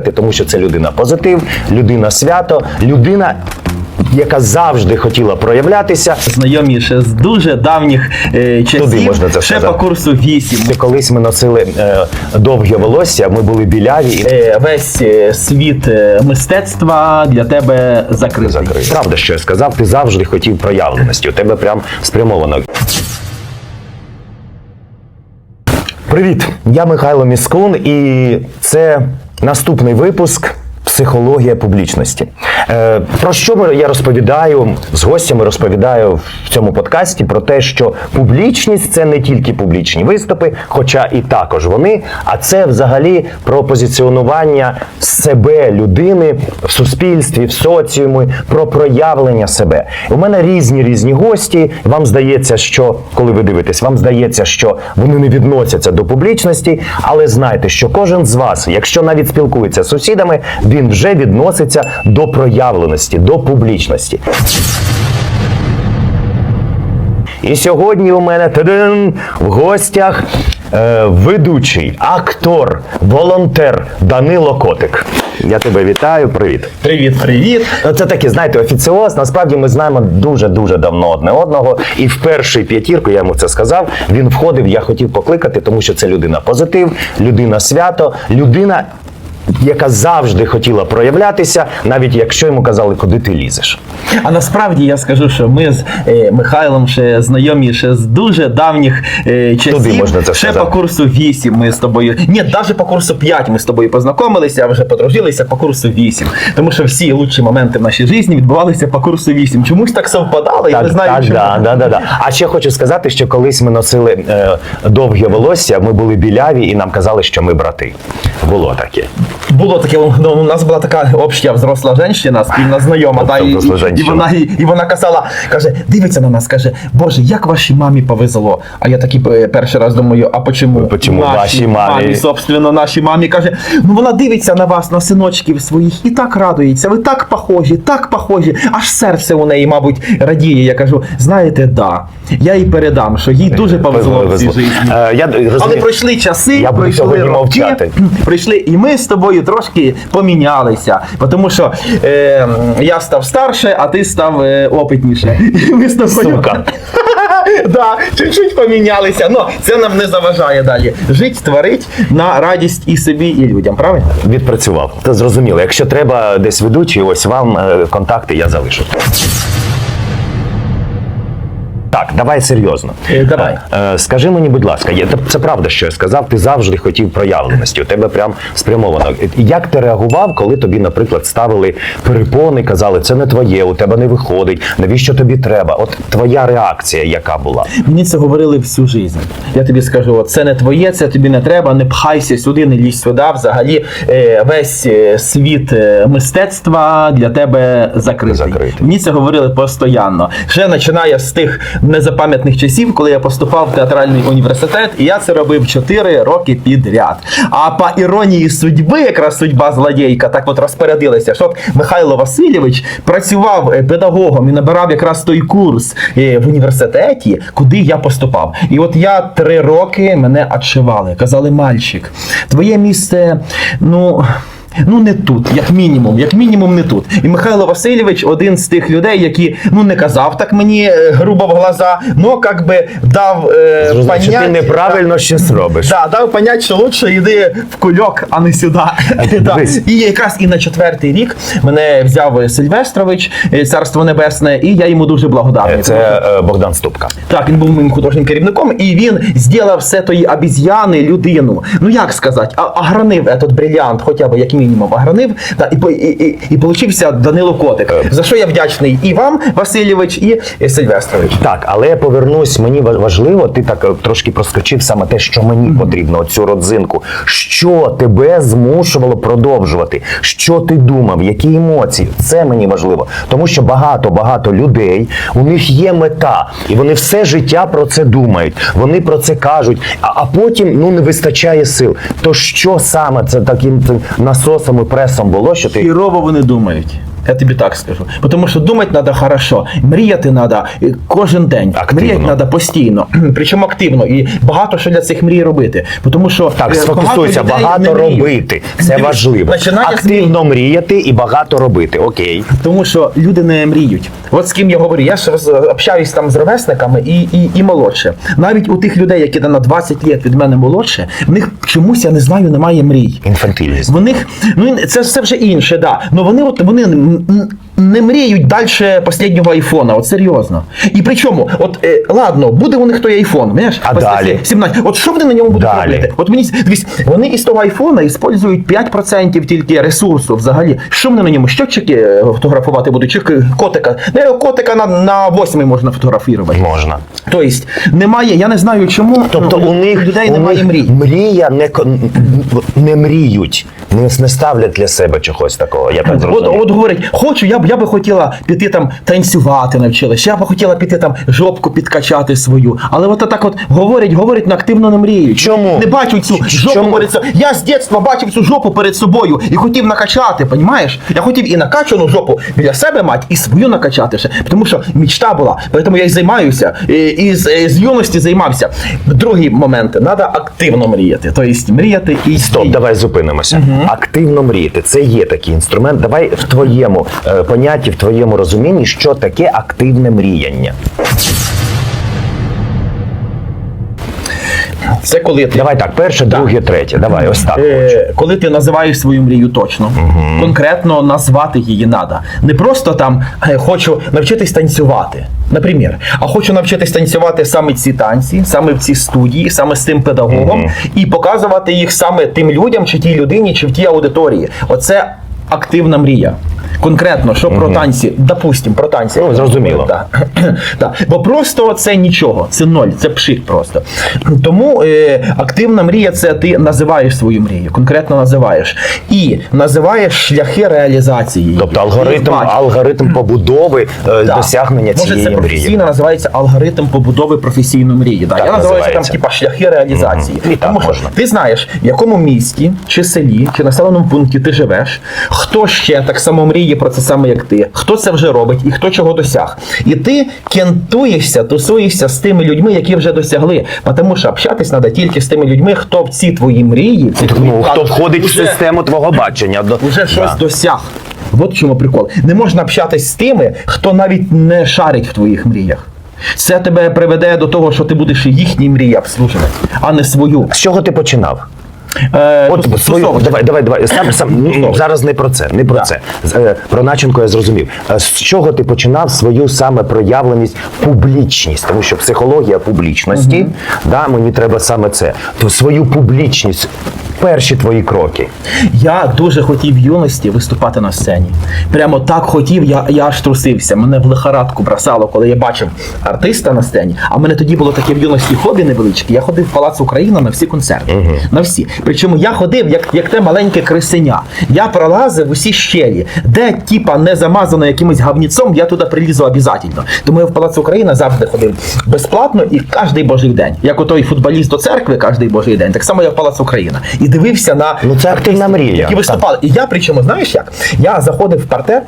тому що це людина позитив, людина свято, людина. Яка завжди хотіла проявлятися, Знайомі ще з дуже давніх е, часів. Туди можна це ще сказати. по курсу 8. колись ми носили е, довге волосся, ми були біляві Е, весь е, світ е, мистецтва для тебе закритий. закрили. Правда, що я сказав, ти завжди хотів проявленості. У тебе прям спрямовано. Привіт, я Михайло Міскун, і це наступний випуск. Психологія публічності. Е, про що я розповідаю з гостями? Розповідаю в цьому подкасті про те, що публічність це не тільки публічні виступи, хоча і також вони, а це взагалі про позиціонування себе людини в суспільстві, в соціумі, про проявлення себе. У мене різні різні гості. Вам здається, що коли ви дивитесь, вам здається, що вони не відносяться до публічності, але знайте, що кожен з вас, якщо навіть спілкується з сусідами, він вже відноситься до проявленості, до публічності. І сьогодні у мене тадин, в гостях е, ведучий, актор, волонтер Данило Котик. Я тебе вітаю, привіт. Привіт, привіт. Це таке, знаєте, офіціоз. Насправді ми знаємо дуже дуже давно одне одного. І в перший п'ятірку я йому це сказав. Він входив, я хотів покликати, тому що це людина позитив, людина свято, людина. Яка завжди хотіла проявлятися, навіть якщо йому казали, куди ти лізеш. А насправді я скажу, що ми з е, Михайлом ще знайомі ще з дуже давніх е, часів. Туди можна це ще сказати. по курсу 8 ми з тобою. Ні, навіть по курсу 5 ми з тобою познайомилися, а вже подружилися по курсу 8. Тому що всі лучші моменти в нашій житті відбувалися по курсу 8. Чомусь так совпадало, я не знаю, так, чому. да, да, да, да. А ще хочу сказати, що колись ми носили е, довге волосся, ми були біляві, і нам казали, що ми брати. Було таке. Було таке, ну, у нас була така обща взросла жінка, спільна знайома, та, і, і, вона, і, і вона казала, каже, дивиться на нас, каже, Боже, як вашій мамі повезло. А я такий е, перший раз думаю, а почему? Почему вашій мамі? собственно, нашій мамі каже, ну вона дивиться на вас, на синочків своїх, і так радується, ви так похожі, так похожі, аж серце у неї, мабуть, радіє. Я кажу, знаєте, да, я їй передам, що їй дуже повезло в цій житті. Е, Але пройшли часи, Я пройшли роки, мовчати. прийшли, і ми з тобою трошки помінялися. Тому що е, я став старше, а ти став е, опитніше. І ми з тобою. Сука. Да, чуть-чуть помінялися. Ну, це нам не заважає далі. Жить, творить на радість і собі, і людям, правильно? відпрацював. Це зрозуміло. Якщо треба десь ведучий, ось вам е, контакти я залишу. Так, давай серйозно. Е, давай. Е, Скажи мені, будь ласка, це- правда, що я сказав, ти завжди хотів проявленості, у тебе прям спрямовано. Як ти реагував, коли тобі, наприклад, ставили перепони, казали, це не твоє, у тебе не виходить, навіщо тобі треба? От твоя реакція, яка була? Мені це говорили всю життя. Я тобі скажу, це не твоє, це тобі не треба, не пхайся сюди, не лізь сюди. Взагалі е, весь е, світ е, мистецтва для тебе закритий. Закритий. Мені це говорили постійно. Ще починає з тих незапам'ятних часів, коли я поступав в театральний університет, і я це робив 4 роки підряд. А по іронії судьби, якраз судьба злодійка, так от розпорядилася, що от Михайло Васильович працював е, педагогом і набирав якраз той курс е, в університеті, куди я поступав. І от я три роки мене отшивали. Казали, мальчик, твоє місце, ну. Ну не тут, як мінімум, як мінімум не тут. І Михайло Васильович один з тих людей, які ну не казав так мені е, грубо в глаза, но як би дав е, Зрозумів, що ти неправильно щось робиш. Да, дав понять, що лучше йди в кульок, а не сюди. Да. І якраз і на четвертий рік мене взяв Сильвестрович, е, царство небесне, і я йому дуже благодарний. Це е, Богдан Ступка. Так, він був моїм художнім керівником, і він зробив все тої обіз'яни людину. Ну як сказати, а, огранив этот брилянт, хоча б як мінімум огранив, та, і, по- і, і, і получився Данило Котик. За що я вдячний і вам, Васильович, і е, Сильвестрович. Так, але я повернусь. Мені важливо, ти так е, трошки проскочив саме те, що мені потрібно, цю родзинку. Що тебе змушувало продовжувати? Що ти думав? Які емоції? Це мені важливо, тому що багато багато людей у них є мета, і вони все життя про це думають. Вони про це кажуть, а, а потім ну не вистачає сил. То що саме це таким цим і пресом було, що ти Хірово вони думають. Я тобі так скажу. Тому що думати треба хорошо, мріяти треба кожен день. Активно. Мріяти треба постійно, причому активно. І багато що для цих мрій робити. Тому що Так, е, сфокусуйся, людей багато робити. Це важливо. починання Активно мріяти і багато робити. Окей. Тому що люди не мріють. От з ким я говорю, я ж роз- общаюсь там з ровесниками і, і, і молодше. Навіть у тих людей, які на 20 років від мене молодше, в них чомусь я не знаю, немає мрій. Інфантилізм. В них, ну це все вже інше, да. Ну вони от вони 嗯。Не мріють далі останнього айфона, от серйозно. І причому, от е, ладно, буде у них той айфон, знаєш, А далі? 17. От що вони на ньому будуть Далі. робити? От мені дивись, вони із того айфона іспользують 5% тільки ресурсу взагалі. Що вони на ньому? Щотчики е, фотографувати будуть, чи котика? Не, котика на, на 8 можна фотографувати. Можна. Тобто, немає, я не знаю чому. Тобто ну, у них людей у немає них мрій. мрія не, не мріють, не, не ставлять для себе чогось такого. Я так От, зрозумів. от говорить, хочу, я я би хотіла піти там танцювати навчилась, я б хотіла піти там жопку підкачати свою. Але от так от говорять, говорять, але активно не мріють. Чому? Не бачу цю жопу Чому? перед собою. Я з дитинства бачив цю жопу перед собою і хотів накачати, понімаєш? Я хотів і накачану жопу біля себе мати, і свою накачати ще. Тому що мечта була. Тому я і займаюся. І, і з, з юності займався. Другий момент, треба активно мріяти. Тобто мріяти і Стоп, давай зупинимося. Активно мріяти. Це є такий інструмент. Давай в твоєму е, понятті, в твоєму розумінні, що таке активне мріяння. Це коли ти Давай так, перше, друге, третє. Давай, ось так. Е, коли ти називаєш свою мрію точно, конкретно назвати її треба. Не просто там е, хочу навчитись танцювати, наприклад, а хочу навчитись танцювати саме ці танці, саме в цій студії, саме з тим педагогом, і показувати їх саме тим людям, чи тій людині, чи в тій аудиторії. Оце активна мрія. Конкретно, що про танці, допустим, про танці. Ну, зрозуміло. Так. Так. Бо просто це нічого, це ноль, це пшик просто. Тому е, активна мрія це ти називаєш свою мрію, конкретно називаєш. І називаєш шляхи реалізації. її. Тобто алгоритм, алгоритм побудови е, досягнення Може, цієї це мрії. професійно називається алгоритм побудови професійної мрії. Да. Так Я називаю це там типа шляхи реалізації. І так Тому що ти знаєш, в якому місті, чи селі, чи населеному пункті ти живеш, хто ще так само мріє про це саме, як ти, хто це вже робить і хто чого досяг. І ти кентуєшся, тусуєшся з тими людьми, які вже досягли. Тому що общатись треба тільки з тими людьми, хто в ці твої мрії, ці твої Ну, хто входить в систему твого бачення. Уже щось Да. досяг. От в чому прикол. Не можна общатись з тими, хто навіть не шарить в твоїх мріях. Це тебе приведе до того, що ти будеш їхні мрії обслужувати, а не свою. З чого ти починав? Е, От свою, давай, давай, давай. Сам, сам, ну, зараз не про це, не про це. З- е, Про начинку я зрозумів. Е, З чого ти починав свою саме проявленість, публічність? Тому що психологія публічності, да, мені треба саме це. То свою публічність, перші твої кроки. Я дуже хотів в юності виступати на сцені. Прямо так хотів, я, я аж трусився. Мене в лихорадку бросало, коли я бачив артиста на сцені. А в мене тоді було таке в юності хобі невеличке. Я ходив в Палац Україна на всі концерти. На всі. Причому я ходив, як, як те маленьке крисеня. Я пролазив усі щелі, де типа не замазано якимось гавніцом, я туди прилізу обов'язково. Тому я в Палац Україна завжди ходив безплатно і кожен божий день. Як отой футболіст до церкви кожен божий день, так само я в Палац Україна. І дивився на Ну, це активна мрія. які виступали. І я причому, знаєш як? Я заходив в партер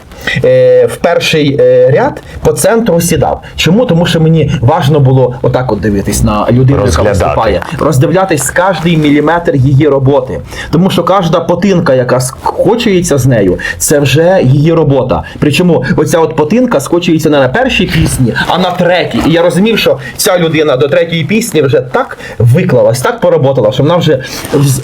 е, в перший е, ряд по центру сідав. Чому? Тому що мені важно було отак от дивитись на людину, яка виступає, роздивлятись кожний міліметр її роботи. Тому що кожна потинка, яка скочується з нею, це вже її робота. Причому оця от потинка скочується не на першій пісні, а на третій. І я розумів, що ця людина до третьої пісні вже так виклалась, так поработала, що вона вже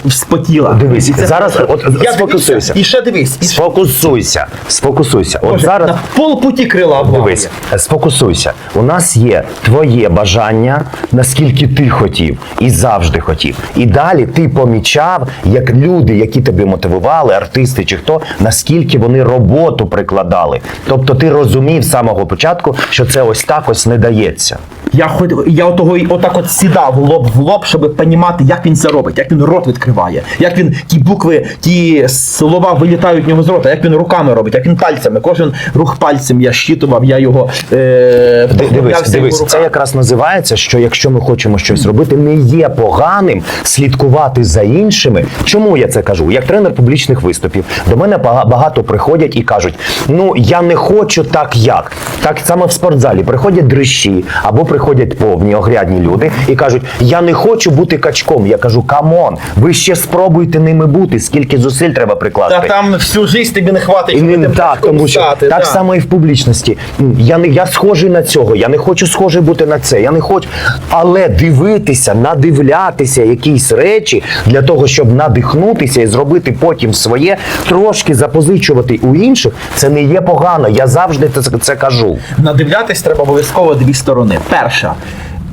вспотіла. Дивись, І це- зараз от я сфокусуйся. І ще дивись. І Сфокусуйся, сфокусуйся. От Боже, зараз на полпуті крила. Дивись, сфокусуйся. У нас є твоє бажання, наскільки ти хотів і завжди хотів. І далі ти помічав, як люди, які тебе мотивували, артисти чи хто, наскільки вони роботу прикладали. Тобто ти розумів з самого початку, що це ось так ось не дається. Я ходив, я отого отак от сідав лоб в лоб, щоб розуміти, як він це робить, як він рот відкриває, як він ті букви, ті слова вилітають в нього з рота, як він руками робить, як він пальцями. Кожен рух пальцем я щитував, я його е, Дивись, дивись, його це якраз називається, що якщо ми хочемо щось робити, не є поганим слідкувати за іншими. Чому я це кажу? Як тренер публічних виступів, до мене багато приходять і кажуть: ну я не хочу так як. Так саме в спортзалі приходять дрищі або приходять повні огрядні люди і кажуть: Я не хочу бути качком. Я кажу, камон, ви ще спробуйте ними бути, скільки зусиль треба прикласти. Та там всю жизнь тобі не хватить, І не так, тому що стати, так да. само і в публічності. Я не я схожий на цього, я не хочу схожий бути на це. Я не хочу, але дивитися, надивлятися якісь речі для того, щоб надихнутися і зробити потім своє, трошки запозичувати у інших. Це не є погано. Я завжди це, це кажу. Надивлятись треба обов'язково дві сторони. Перша.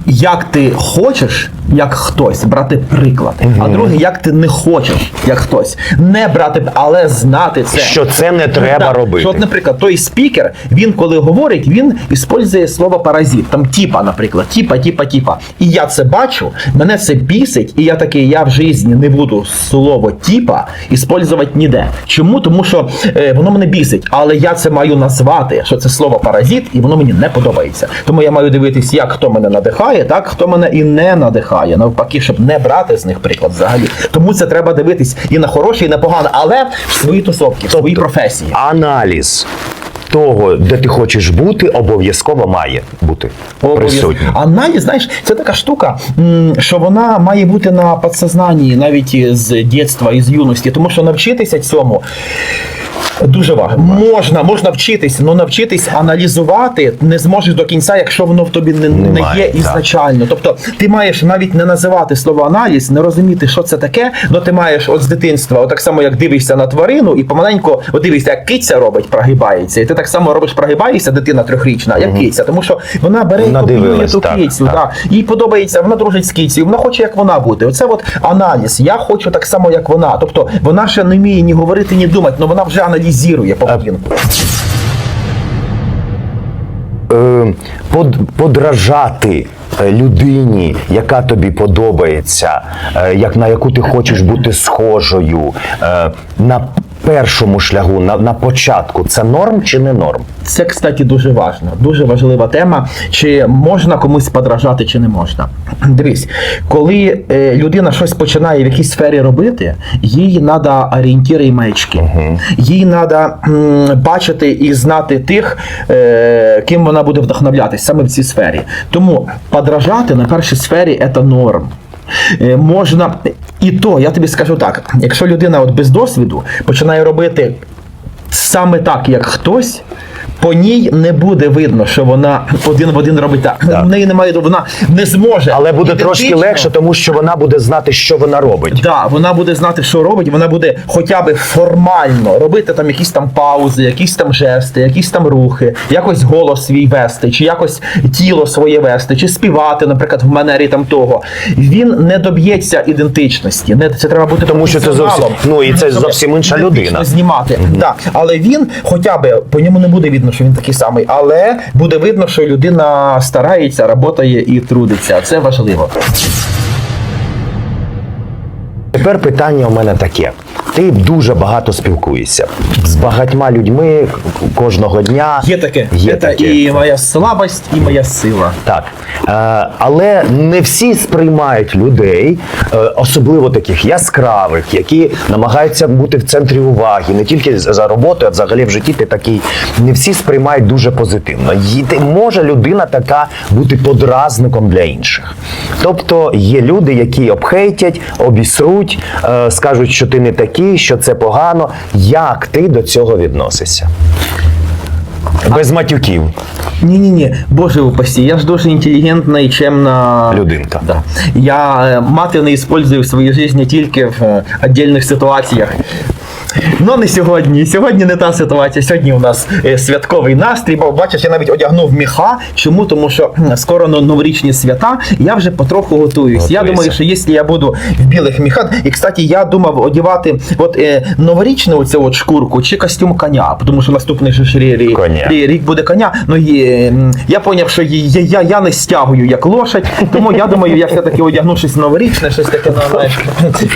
Як ти хочеш, як хтось, брати приклад. А друге, як ти не хочеш, як хтось. Не брати, але знати це. Що це не треба Так, робити. Що, наприклад, той спікер, він коли говорить, він іспользує слово паразит. Там тіпа, наприклад, тіпа, тіпа, тіпа. І я це бачу, мене це бісить, і я такий, я в житті не буду слово тіпа іспользувати ніде. Чому? Тому що е, воно мене бісить, але я це маю назвати, що це слово паразит, і воно мені не подобається. Тому я маю дивитись, як хто мене надихає, так хто мене і не надихає. Навпаки, щоб не брати з них приклад взагалі. Тому це треба дивитись і на хороше, і на погане, але в свої тусовки, в свої професії. Аналіз того, де ти хочеш бути, обов'язково має бути присутній. Аналіз, знаєш, це така штука, що вона має бути на підсознанні навіть з дитинства і з юності, тому що навчитися цьому. Дуже важко. Можна, можна вчитись, але навчитись аналізувати не зможеш до кінця, якщо воно в тобі не, не Немає, є ізначально. Тобто ти маєш навіть не називати слово аналіз, не розуміти, що це таке, але ти маєш от з дитинства, от так само як дивишся на тварину, і помаленьку от дивишся, як киця робить, прогибається. І ти так само робиш, прогибаєшся, дитина трьохрічна, як киця, тому що вона бере і Вона копіює ту так, кицю. так. Да. Їй подобається, вона дружить з кицею, вона хоче, як вона бути. Оце от аналіз. Я хочу так само, як вона. Тобто вона ще не вміє ні говорити, ні думати, але вона вже аналізує поведінку. е, подражати е, людині, яка тобі подобається, е, як на яку ти хочеш бути схожою, на першому шляху, на, на початку, це норм чи не норм? Це, кстати, дуже важно, дуже важлива тема. Чи можна комусь подражати, чи не можна. Дивись, коли е, людина щось починає в якійсь сфері робити, їй треба орієнтири і маячки. Їй треба бачити і знати тих, е, ким вона буде вдохновлятись саме в цій сфері. Тому подражати на першій сфері це норм. Е, Можна і то, я тобі скажу так: якщо людина от без досвіду починає робити саме так, як хтось. По ній не буде видно, що вона один в один робить так. В неї немає, вона не зможе. Але буде трошки легше, тому що вона буде знати, що вона робить. Да, вона буде знати, що робить, вона буде хоча б формально робити там якісь там паузи, якісь там жести, якісь там рухи, якось голос свій вести, чи якось тіло своє вести, чи співати, наприклад, в манері там того. Він не доб'ється ідентичності. Не це треба бути Тому що це зовсім- ну, і це зовсім інша людина. Знімати. Да. Але він хоча б по ньому не буде що він такий самий, але буде видно, що людина старається, працює і трудиться. Це важливо. Тепер питання у мене таке. Ти дуже багато спілкуєшся з багатьма людьми кожного дня. Є таке. Є Це таке. і моя слабость, і моя сила. Так. Е, але не всі сприймають людей, е, особливо таких яскравих, які намагаються бути в центрі уваги, не тільки за роботою, а взагалі в житті ти такий. Не всі сприймають дуже позитивно. Й- ти- Може людина така бути подразником для інших. Тобто є люди, які обхейтять, обісруть, е, скажуть, що ти не такий, що це погано. Як ти до цього відносишся? Без матюків. Ні-ні-ні, боже упасі, я ж дуже інтелігентна і чемна Людинка. Да. Я е, мати не использую в своїй житті тільки в е, віддільних ситуаціях. Ну не сьогодні. Сьогодні не та ситуація. Сьогодні у нас е, святковий настрій. Бо бачиш, я навіть одягнув міха. Чому? Тому що скоро новорічні свята. Я вже потроху готуюсь. Я думаю, що якщо я буду в білих міхах, і кстати, я думав одягати от е, новорічну оцю от шкурку чи костюм коня, тому що наступний же ж рі- рі- Коня. рі- рік буде коня. Ну і, м, я поняв, що я, я, я, я не стягую як лошадь, тому я думаю, я все-таки одягну щось новорічне, щось таке, ну, знаєш,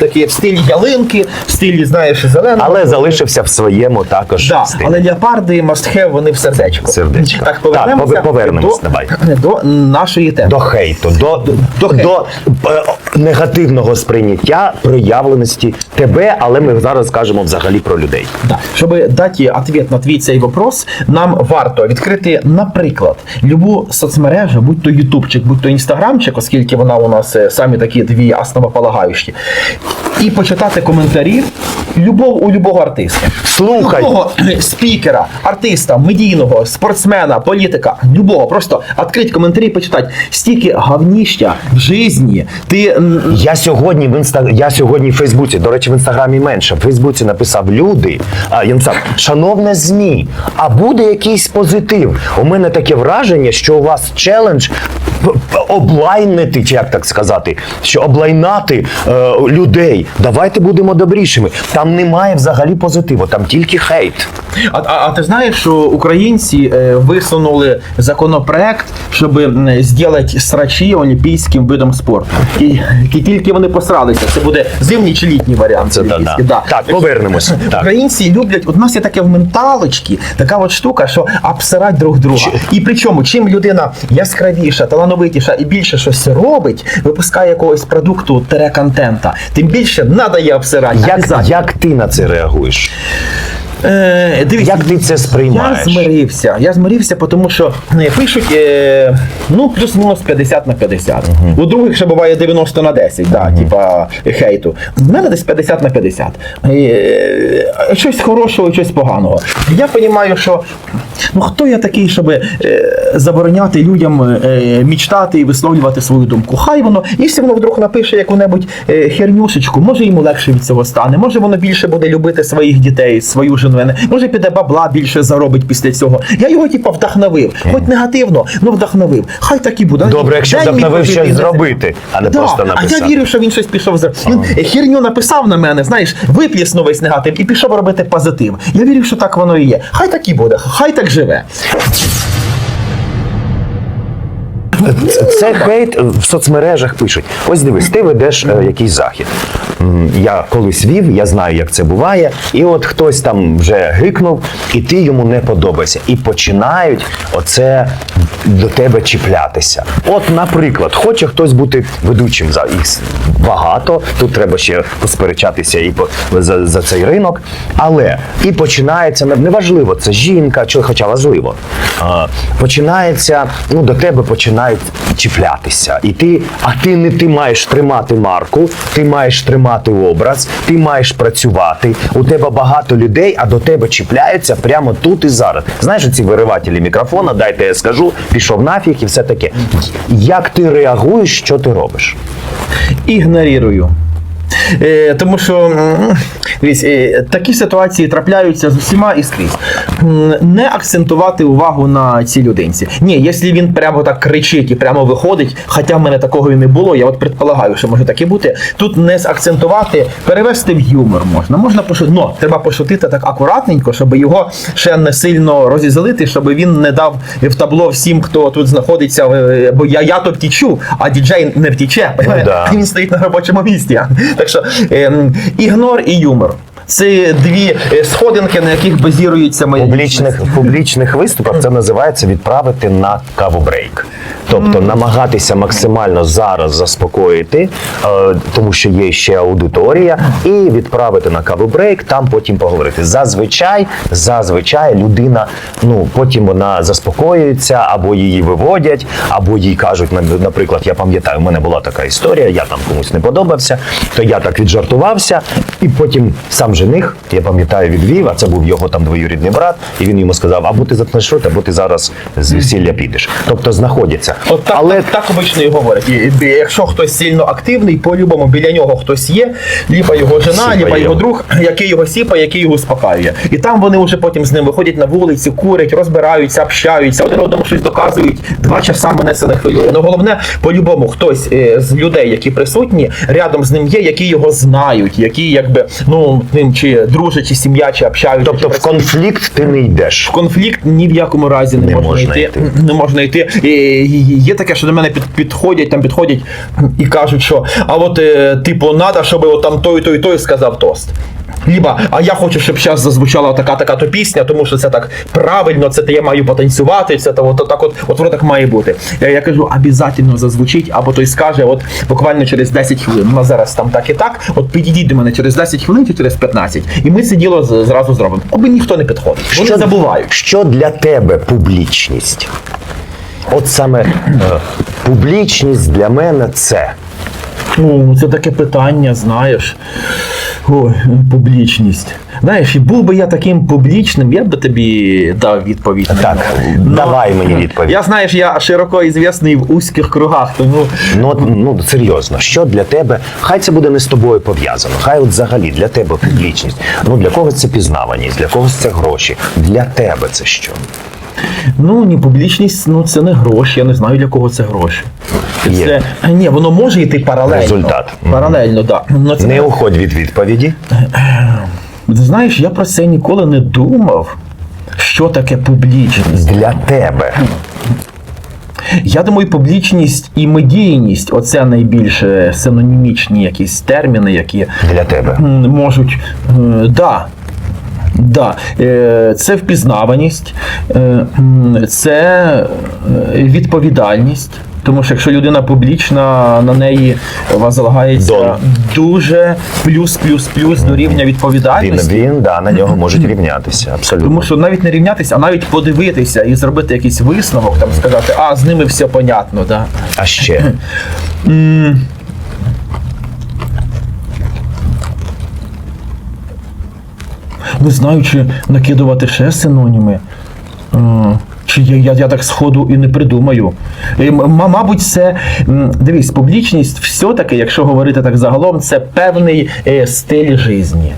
таке в стилі ялинки, в стилі, знаєш, зеленого але залишився в своєму також Да, стилі. але леопарди must have, вони в сердечко. Сердечко. Так, повернемося, Так, повернемось, до, давай. до нашої теми. До хейту, до, до до, хейту. е, негативного сприйняття проявленості тебе, але ми зараз скажемо взагалі про людей. Да. Щоб дати відповідь на твій цей вопрос, нам варто відкрити, наприклад, любу соцмережу, будь то ютубчик, будь то інстаграмчик, оскільки вона у нас е, самі такі дві основополагаючі, і почитати коментарі любов у любого артиста. Слухай. Любого спікера, артиста, медійного, спортсмена, політика, любого. Просто відкрити коментарі і почитати. Стільки говніща в житті. Ти Я сьогодні в інста... я сьогодні в Фейсбуці, до речі, в інстаграмі менше. В Фейсбуці написав люди. А я написав, шановне ЗМІ, а буде якийсь позитив. У мене таке враження, що у вас челендж облайнити, чи як так сказати, що облайнати е, людей. Давайте будемо добрішими. Там немає взагалі позитиву, там тільки хейт. А, а, а ти знаєш, що українці е, висунули законопроект, щоб зробити срачі олімпійським видом спорту. І, і тільки вони посралися. Це буде зимній чи літній варіант. Це олімпійський, да-да. Так, повернемось. Так. Українці люблять, от у нас є таке в менталочці, така от штука, що обсирать друг друга. І причому, чим людина яскравіша, талановитіша і більше щось робить, випускає якогось продукту тере контента, тим більше надає обсирання. Як, як ти на це реагуєш? Е, Як ти це сприймаєш? Я змирився. Я змирився, тому що е, пишуть е, ну плюс-мінус 50 на 50. У других ще буває 90 на 10, да, типа хейту. В мене десь 50 на 50. Е, щось хорошого, щось поганого. Я розумію, що ну хто я такий, щоб е, забороняти людям е, мічтати і висловлювати свою думку. Хай воно, якщо воно вдруг напише яку-небудь е, хернюшечку, може йому легше від цього стане, може воно більше буде любити своїх дітей, свою жену, може піде бабла більше заробить після цього. Я його типу вдохновив. Хоч негативно, ну вдохновив. Хай так і буде. Добре, якщо Дай вдохновив щось зробити, а не Да, просто А я вірю, що він щось пішов за він е, херню написав на мене, знаєш, випліснув весь негатив і пішов робити позитив. Я вірю, що так воно і є. Хай так і буде, хай так живе. Це хейт в соцмережах пишуть. Ось дивись, ти ведеш е, якийсь захід. Я колись вів, я знаю, як це буває. І от хтось там вже гикнув, і ти йому не подобаєшся. І починають оце до тебе чіплятися. От, наприклад, хоче хтось бути ведучим за їх багато. Тут треба ще посперечатися і по, за, за цей ринок. Але і починається неважливо, це жінка, чи хоча важливо. А, починається, ну до тебе починають чіплятися. І ти, а ти не ти маєш тримати марку, ти маєш тримати образ, ти маєш працювати. У тебе багато людей, а до тебе чіпляються прямо тут і зараз. Знаєш, ці виривателі мікрофона, дайте я скажу, пішов нафіг і все таке. Як ти реагуєш, що ти робиш? Ігнорірую. Е, тому що е, такі ситуації трапляються з усіма і скрізь. Не акцентувати увагу на цій людинці. Ні, якщо він прямо так кричить і прямо виходить, хоча в мене такого і не було, я от предполагаю, що може таке бути. Тут не акцентувати, перевести в юмор можна. Можна пошутити, но треба пошутити так акуратненько, щоб його ще не сильно розізлити, щоб він не дав в табло всім, хто тут знаходиться, е, бо я, я то втічу, а діджей не втіче. да. Він стоїть на робочому місці. Так що ем, ігнор і юмор. Це дві е, сходинки, на яких базірується моя публічних, в публічних виступах це називається відправити на кавобрейк. Тобто намагатися максимально зараз заспокоїти, е, тому що є ще аудиторія, і відправити на кавобрейк, там потім поговорити. Зазвичай, зазвичай людина, ну потім вона заспокоюється, або її виводять, або їй кажуть, наприклад, я пам'ятаю, у мене була така історія, я там комусь не подобався, то я так віджартувався, і потім сам жених, я пам'ятаю, відвів, а це був його там двоюрідний брат, і він йому сказав: або ти заткнеш рот, або ти зараз з весілля підеш. Тобто знаходяться. От так, Але так, обично і говорять. І, і якщо хтось сильно активний, по-любому біля нього хтось є, либо його жена, Сіпає либо його його. друг, який його сіпає, який його успокаює. І там вони вже потім з ним виходять на вулицю, курять, розбираються, общаються, один одному щось доказують. Два часа мене це не хвилює. Ну головне, по-любому, хтось е, з людей, які присутні, рядом з ним є, які його знають, які якби ну ним чи друже, чи сім'я, чи общаються. тобто чи в конфлікт ти не йдеш. в конфлікт ні в якому разі не, Не можна, можна йти. йти. Не можна йти. І, і є таке, що до мене під, підходять, там підходять і кажуть, що а от е, типу, треба, щоб от там той, той, той сказав тост. Ліба, а я хочу, щоб зараз зазвучала така така то пісня, тому що це так правильно, це я маю потанцювати, це то, от, так от, от воно так має бути. Я, я кажу, обов'язково зазвучить, або той скаже, от буквально через 10 хвилин. Ну, а зараз там так і так. От підійдіть до мене через 10 хвилин чи через 15, і ми це діло зразу зробимо. Аби ніхто не підходить. Вони забувають. Що для тебе публічність? От саме е, публічність для мене це. Ну, це таке питання, знаєш. Ой, публічність. Знаєш, і був би я таким публічним, я б би тобі дав відповідь. Так, нього. давай мені відповідь. Я знаєш, я широко ізвісний в узьких кругах, тому Ну, ну серйозно, що для тебе? Хай це буде не з тобою пов'язано. Хай от взагалі для тебе публічність. Ну для когось це пізнаваність, для когось це гроші. Для тебе це що? Ну ні, публічність, ну це не гроші. Я не знаю для кого це гроші. Є. Це ні, воно може йти паралельно. Результат. Паралельно, так. Да. Ну, це Не уходь від відповіді. Знаєш, я про це ніколи не думав. Що таке публічність? Для тебе. Я думаю, публічність і медійність оце найбільше синонімічні якісь терміни, які Для тебе. можуть. е, Да. Да, Е, це впізнаваність, е, це е, відповідальність. Тому що якщо людина публічна, на неї возлагається Дон. дуже плюс, плюс, плюс до рівня Він, відповідальності. він да, на нього можуть рівнятися. Абсолютно. Тому що навіть не рівнятися, а навіть подивитися і зробити якийсь висновок, там сказати, а з ними все понятно, да. А ще Не знаю, чи накидувати ще синоніми. Чи я, я, так сходу і не придумаю. Мабуть, це дивись, публічність все-таки, якщо говорити так загалом, це певний е, стиль житті.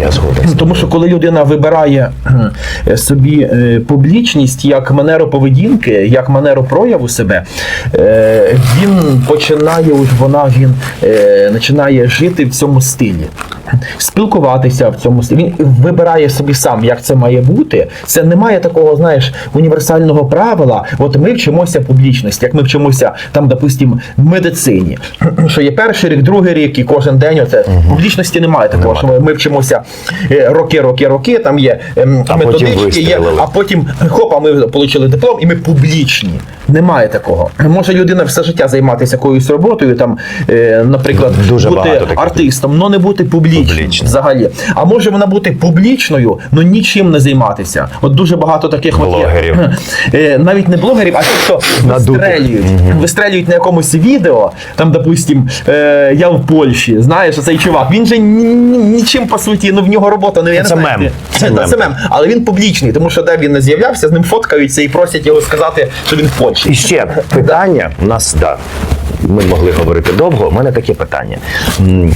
Я згоден. Ну, Тому що коли людина вибирає е, собі е, публічність як манеру поведінки, як манеру прояву себе, е, він починає вона він починає жити в цьому стилі. Спілкуватися в цьому стилі. Він вибирає собі сам, як це має бути. Це немає такого, знаєш, універсального правила. От ми вчимося публічності, як ми вчимося там, допустимо, в медицині. Що є перший рік, другий рік, і кожен день оце публічності немає такого, що ми, ми вчимося роки, роки, роки. Там є ем, А потім методички, є, а потім хоп, а ми отримали диплом, і ми публічні. Немає такого. Може людина все життя займатися якоюсь роботою, там, е, наприклад, Дуже бути артистом, але не бути публічним Публічним. взагалі. А може вона бути публічною, але нічим не займатися. От дуже багато таких от є. Е, навіть не блогерів, а ті, хто вистрелюють. Вистрелюють на якомусь відео, там, допустим, е, я в Польщі, знаєш, цей чувак, він же ні- ні- нічим по суті, ну в нього робота, ну я не Це знаю. мем. Це Це, мем. це мем. Але він публічний, тому що де він не з'являвся, з ним фоткаються і просять його сказати, що він в Польщі. І ще питання у нас, да, ми могли говорити довго. У мене таке питання.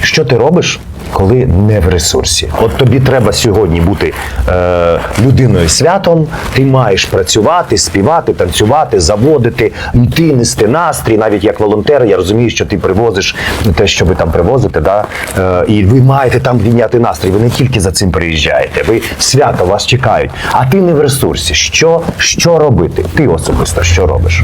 Що ти робиш, коли не в ресурсі? От тобі треба сьогодні бути е, людиною святом, ти маєш працювати, співати, танцювати, заводити, йти, нести настрій, навіть як волонтер, я розумію, що ти привозиш те, що ви там привозите, да? е, і ви маєте там підняти настрій. Ви не тільки за цим приїжджаєте, ви свято вас чекають, а ти не в ресурсі. Що, що робити? Ти особисто що робиш?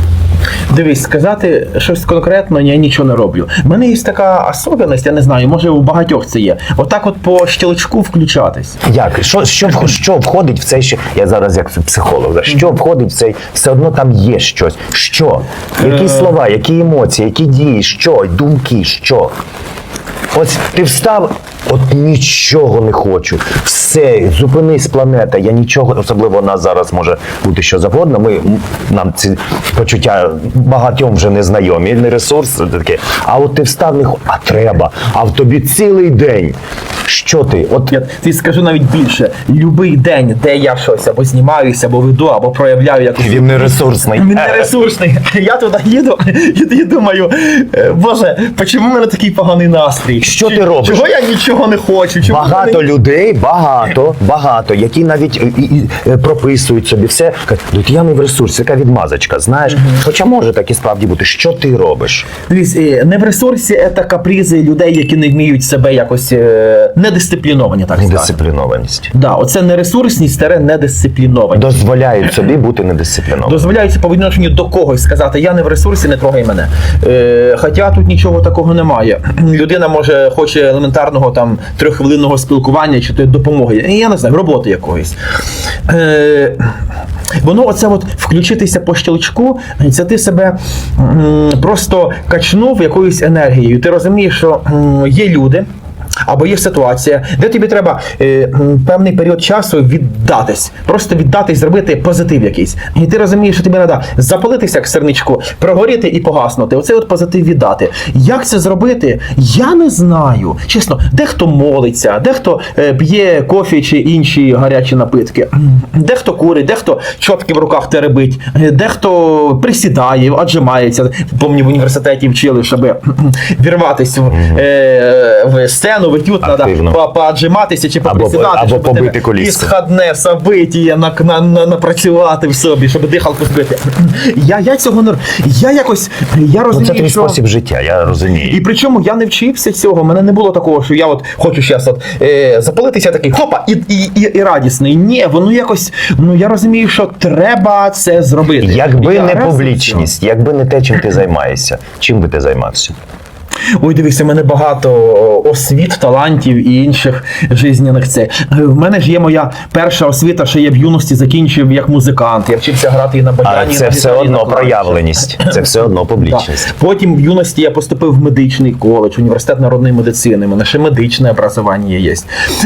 Дивись, сказати щось конкретно я нічого не роблю. У мене є така особливість, я не знаю, може у багатьох це є. Отак от по щелчку включатись. Як? Що, що, що входить в цей ще? Я зараз як психолог. Що входить в цей? Все одно там є щось. Що? Які слова, які емоції, які дії, що, думки, що? Ось ти встав, от нічого не хочу. Все, зупинись, планета. Я нічого, особливо у нас зараз може бути що завгодно. Ми нам ці почуття багатьом вже не знайомі, не ресурс таке. А от ти встав, а треба. А в тобі цілий день. Що ти? От Я ти скажу навіть більше, любий день, де я щось або знімаюся, або веду, або проявляю якусь. Він не ресурсний. Він не ресурсний. Я туди їду і, і думаю, е, боже, чому в мене такий поганий настрій? Що Чи- ти робиш? Чого я нічого не хочу? Чому Багато мене- людей, багато, багато, які навіть і, і, е, прописують собі все. Кажуть, «Ну, я не в ресурсі, яка відмазочка, знаєш. Хоча може так і справді бути. Що ти робиш? Дивись, е, не в ресурсі це капризи людей, які не вміють себе якось е, недисципліновані, так. Недисциплінованість. Да, оце нересурсність, тере недисципліновані. Дозволяють собі бути недисциплінованим. Дозволяється по відношенню до когось сказати, я не в ресурсі, не трогай мене. Е, хоча тут нічого такого немає. Людина може хоче елементарного там трьоххвилинного спілкування чи то допомоги. Я не знаю, роботи якоїсь. Е, Воно оце от включитися по щелчку, це ти себе м, просто качнув якоюсь енергією. Ти розумієш, що м, є люди. Або є ситуація, де тобі треба е, певний період часу віддатись, просто віддатись, зробити позитив якийсь. І ти розумієш, що тобі треба запалитися як серничку, прогоріти і погаснути. Оцей от позитив віддати. Як це зробити? Я не знаю. Чесно, дехто молиться, дехто е, п'є кофі чи інші гарячі напитки, дехто курить, дехто чотки в руках теребить, е, дехто присідає, отжимається. Помню, в університеті вчили, щоб вірватися в, е, в сцену, в етюд, треба Активно. по- поотжиматися чи Або- поприсідати, або тебе побити коліс. І схадне собиття на, на, на, напрацювати в собі, щоб дихалку збити. Я, я цього не я якось я Ну, розумію, це твій що... спосіб життя, я розумію. І причому я не вчився цього. У мене не було такого, що я от хочу зараз от, е, запалитися такий хопа, і, і, і, і радісний. Ні, воно якось. Ну я розумію, що треба це зробити. Якби Я не публічність, якби не те, чим ти займаєшся, чим би ти займався? Ой, дивися, в мене багато освіт, талантів і інших жизненних це. В мене ж є моя перша освіта, що я в юності закінчив як музикант. Я вчився грати і на баяні. А і це на все гітарі, одно на проявленість, це все одно Так. публічність. Потім в юності я поступив в медичний коледж, університет народної медицини. У мене ще медичне образування є.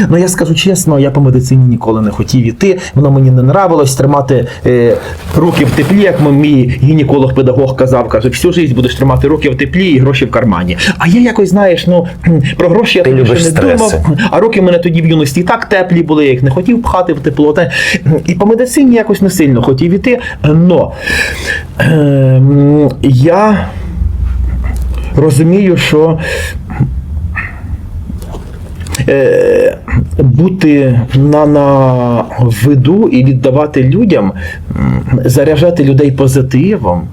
Ну я скажу чесно, я по медицині ніколи не хотів іти. Воно мені не нравилось тримати е, руки в теплі, як мій гінеколог-педагог казав, каже, всю життя будеш тримати руки в теплі і гроші в кармані. А я якось, знаєш, ну про гроші я тоді ще не стреси. думав. А руки в мене тоді в юності і так теплі були, я їх не хотів пхати в тепло. Та- І по медицині якось не сильно хотів іти. Но е, я розумію, що бути на, на виду і віддавати людям, заряджати людей позитивом,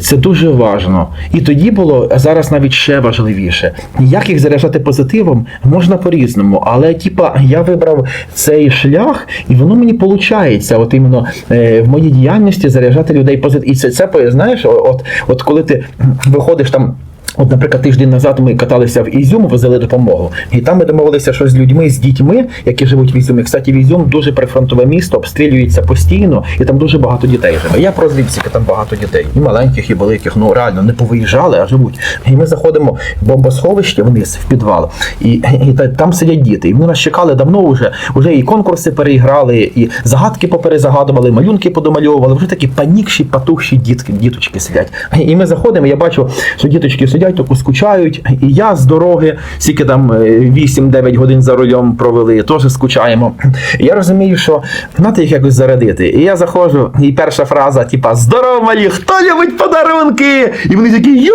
це дуже важно. І тоді було, зараз навіть ще важливіше. Як їх заряджати позитивом можна по-різному, але типа я вибрав цей шлях, і воно мені виходить, от іменно е, в моїй діяльності заряджати людей позитивом. І це, це знаєш, от, от коли ти виходиш там. От, наприклад, тиждень назад ми каталися в Ізюм, возили допомогу. І там ми домовилися, що з людьми, з дітьми, які живуть в Ізюмі. Кстати, в Ізюм дуже прифронтове місто, обстрілюється постійно, і там дуже багато дітей живе. Я про звідси, там багато дітей. І маленьких, і великих. Ну реально не повиїжджали, а живуть. І ми заходимо в бомбосховище вниз, в підвал. І, і, та- там сидять діти. І вони нас чекали давно вже. Вже і конкурси переіграли, і загадки поперезагадували, малюнки подомальовували. Вже такі панікші, патухші дітки, діточки сидять. І ми заходимо, я бачу, що діточки сидять, таку скучають. І я з дороги, скільки там е, 8-9 годин за рулем провели, теж скучаємо. І я розумію, що треба їх якось зарядити. І я заходжу, і перша фраза, типа Здорово, малі, хто любить подарунки? І вони такі йо!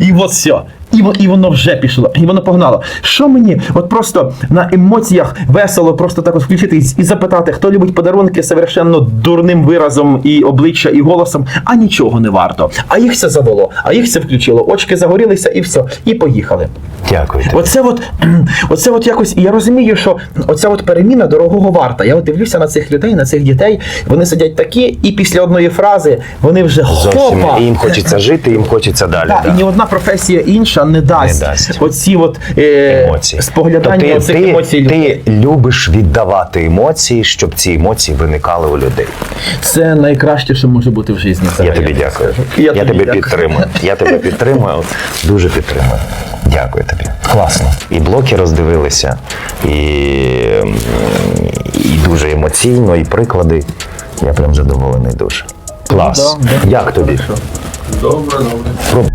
І от все. І, і воно вже пішло, і воно погнало. Що мені? От просто на емоціях весело просто так от включитись і запитати, хто любить подарунки совершенно дурним виразом і обличчя, і голосом, а нічого не варто. А їх все завело, а їх все включило. Очки загорілися і все, і поїхали. Дякую. Оце от, оце от якось, і я розумію, що оця от переміна дорогого варта. Я от дивлюся на цих людей, на цих дітей. Вони сидять такі, і після одної фрази вони вже Зовсім хопа. і їм хочеться жити, їм хочеться далі. Так, да. і ні одна професія інша не дасть, Не дасть. оці от е, Емоції. споглядання То ти, оцих ти, емоцій. ти любиш віддавати емоції, щоб ці емоції виникали у людей. Це найкраще, що може бути в житті. Я тобі дякую. Я, тебе підтримую. Я тебе підтримую, дуже підтримую. Дякую тобі. Класно. І блоки роздивилися, і, і дуже емоційно, і приклади. Я прям задоволений дуже. Клас. Ну, да, да. Як тобі? Добре, добре.